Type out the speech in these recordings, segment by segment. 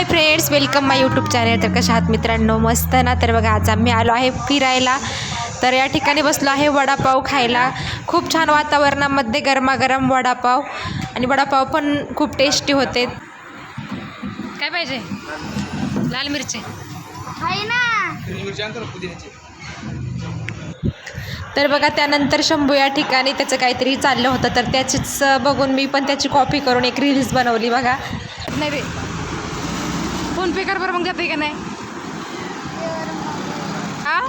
Hi friends welcome my YouTube channel तर कशा आहात मित्रांनो? मस्त ना? तर बघा आज आम्ही आलो आहे फिरायला. तर या ठिकाणी बसलो आहे वडापाव खायला. खूप छान वातावरणामध्ये गरमागरम वडापाव. आणि वडापाव पण खूप टेस्टी होते. काय पाहिजे? लाल मिरची. तर बघा त्यानंतर शंभू या ठिकाणी त्याचं काहीतरी चाललं होतं. तर त्याचीच बघून मी पण त्याची कॉपी करून एक रील्स बनवली बघा. नाही रे. फोन पे कर बरं मग जाते का नाही? हा?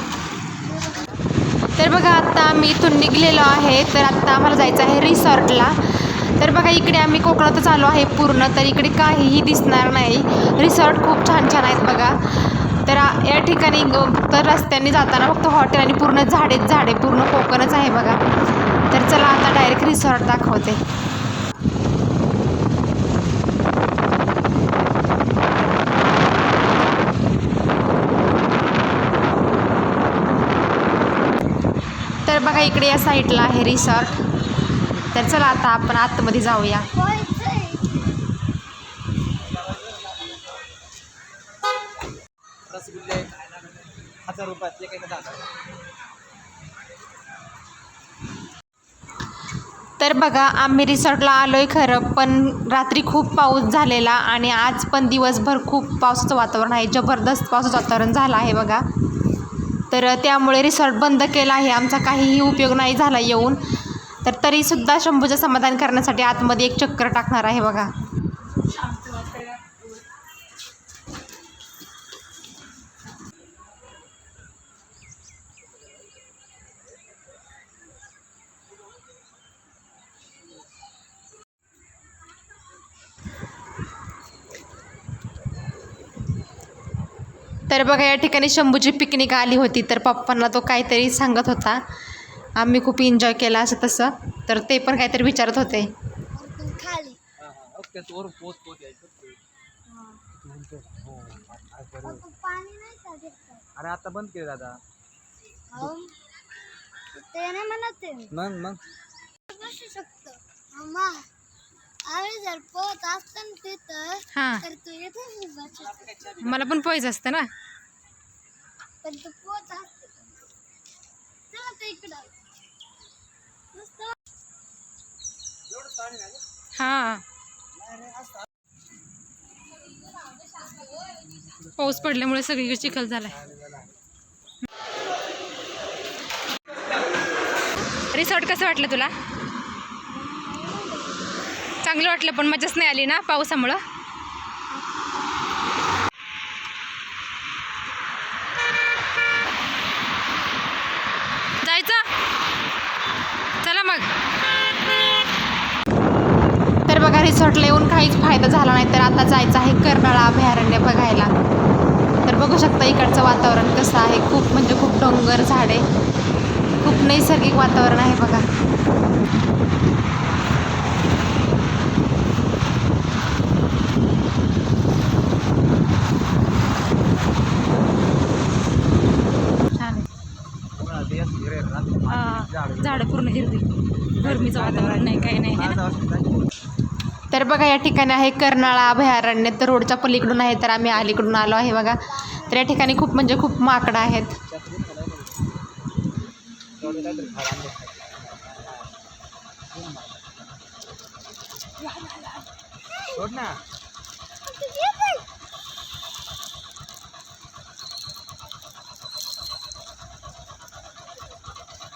तर बघा आत्ता आम्ही इथून निघलेलो आहे. तर आत्ता आम्हाला जायचं आहे रिसॉर्टला. तर बघा इकडे आम्ही कोकणातच आलो आहे पूर्ण. तर इकडे काहीही दिसणार नाही. रिसॉर्ट खूप छान छान आहेत बघा. तर या ठिकाणी तर रस्त्याने जाताना फक्त हॉटेल आणि पूर्ण झाडेच झाडे पूर्ण कोकणच आहे बघा. तर चला आता डायरेक्ट रिसॉर्ट दाखवते. बघा इकडे या साईडला आहे रिसॉर्ट. तर चला आता आपण आतमध्ये जाऊया. तर बघा आम्ही रिसॉर्टला आलो आहे खरं पण रात्री खूप पाऊस झालेला आणि आज पण दिवसभर खूप पावसाचं वातावरण आहे. जबरदस्त पावसाचं वातावरण झालं आहे बघा. तर त्यामुळे रिसॉर्ट बंद केला आहे. आमचा काहीही उपयोग नाही झाला येऊन. तर तरीसुद्धा शंभूचं समाधान करण्यासाठी आतमध्ये एक चक्कर टाकणार आहे बघा. तर बघा या ठिकाणी शंभूची पिकनिक आली होती. तर पप्पांना तो काहीतरी सांगत होता. आम्ही खूप एन्जॉय केला असं तसं. तर ते पण काहीतरी विचारत होते. हो? अरे आता बंद केलं दादा. अहो, ते नाही म्हणत आहे. मग मग. बसू शकतो. अम्मा आम्ही जर पोहत असतो ना तिथं हां. तर तू इथे बसू शकतो. मला पण पोहायचं असतं ना. पण चला इकडं. हां. पाऊस पडल्यामुळे सगळीकडे चिखल झालाय. रिसॉर्ट कसं वाटलं तुला? चांगलं वाटलं पण मजाच नाही आली ना पावसामुळं जायचं चला मग तर रिसॉर्टला येऊन काहीच फायदा झाला नाही तर आता जायचं आहे कर्नाळा अभयारण्य बघायला. तर बघू शकता इकडचं वातावरण कसं आहे. खूप म्हणजे खूप डोंगर झाडे. खूप नैसर्गिक वातावरण आहे बघा. छान झाडं. पूर्ण हिरवी. गरमीचं वातावरण नाही काही नाही. तर बघा या ठिकाणी आहे कर्नाळा अभयारण्य. तर रोडच्या पलीकडून आहे तर आम्ही अलीकडून आलो आहे बघा. तर या ठिकाणी खूप म्हणजे खूप माकडं आहेत. खायला आणलं. सोड ना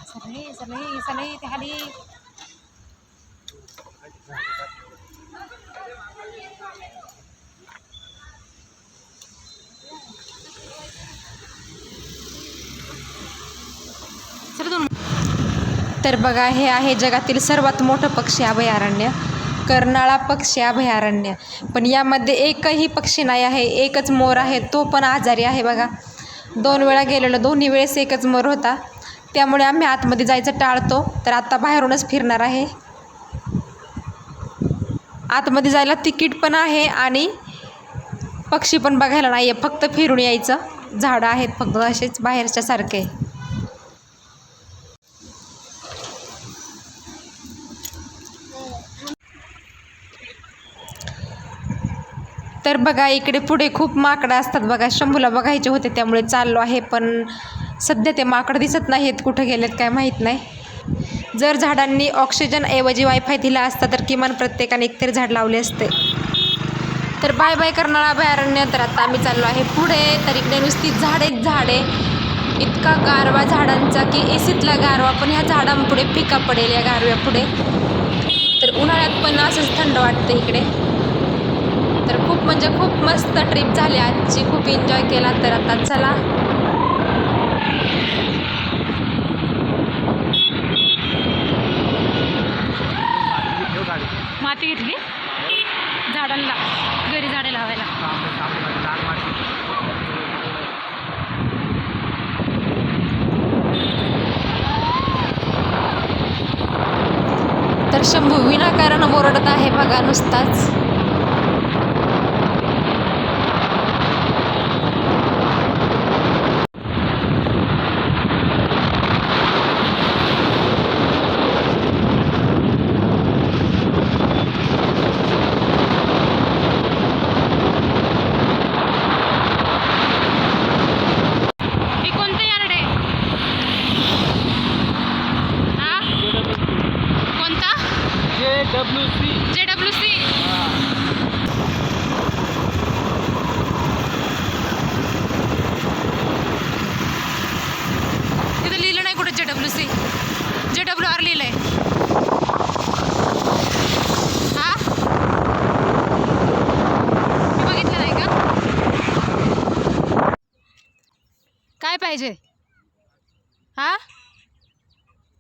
सरळे सरळे सरळे ते खाली चला दोन तर बघा हे आहे जगातील सर्वात मोठं पक्षी अभयारण्य कर्नाळा पक्षी अभयारण्य. पण यामध्ये एकही पक्षी नाही आहे एकच मोर आहे तो पण आजारी आहे बघा. दोन वेळा गेलेलो दोन्ही वेळेस एकच मोर होता. त्यामुळे आम्ही आतमध्ये जायचं टाळतो तर आत्ता बाहेरूनच फिरणार आहे. आतमध्ये जायला तिकीट पण आहे आणि पक्षी पण बघायला नाही आहे फक्त फिरून यायचं. झाडं आहेत फक्त असेच बाहेरच्यासारखे तर बघा इकडे पुढे खूप माकडं असतात बघा. शंभूला बघायचे होते त्यामुळे चाललो आहे पण सध्या ते माकडं दिसत नाहीत. कुठं गेलेत काय माहीत नाही. जर झाडांनी ऑक्सिजन ऐवजी वायफाय दिला असता तर किमान प्रत्येकाने एकतरी झाड लावले असते. तर बाय बाय करणारा अभयारण्य तर आता आम्ही चाललो आहे पुढे. तर इकडे नुसती झाडेच झाडे इतका गारवा झाडांचा की एसीतला गारवा पण ह्या झाडांपुढे पिका पडेल या गारव्या पुढे तर उन्हाळ्यात पण असंच थंड वाटतं इकडे. तर खूप म्हणजे खूप मस्त ट्रिप झाली. आजची खूप एन्जॉय केला. तर आता चला. माती घेतली? झाडांना. घरी झाडे लावायला. तर शंभू विनाकारण ओरडत आहे बघा नुसताच हे कोणतं यार्ड आहे हा कोणता J W C J W C तिथं लिहिलं नाही कुठं J W C J W R लिहिलंय. हा? मी बघितलं नाही का? काय पाहिजे? हा?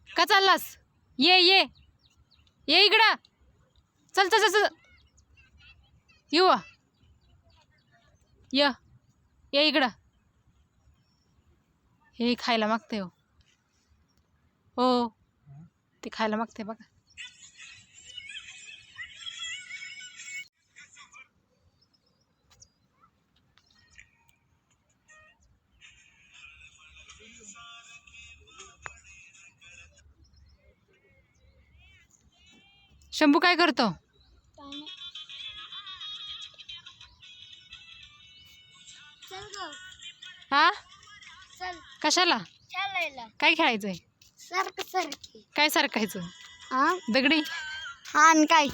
का चाललास? ये ये. ये इकडं. चल चल चल येऊ ये. इकडं. हे खायला मागते हो. हो. ते खायला मागते बघा. शंभू काय करतो? हा? कशाला? काय खेळायचंय? सारखं सारखी. काय सारखायचं हा? दगडी? हा आणि काय?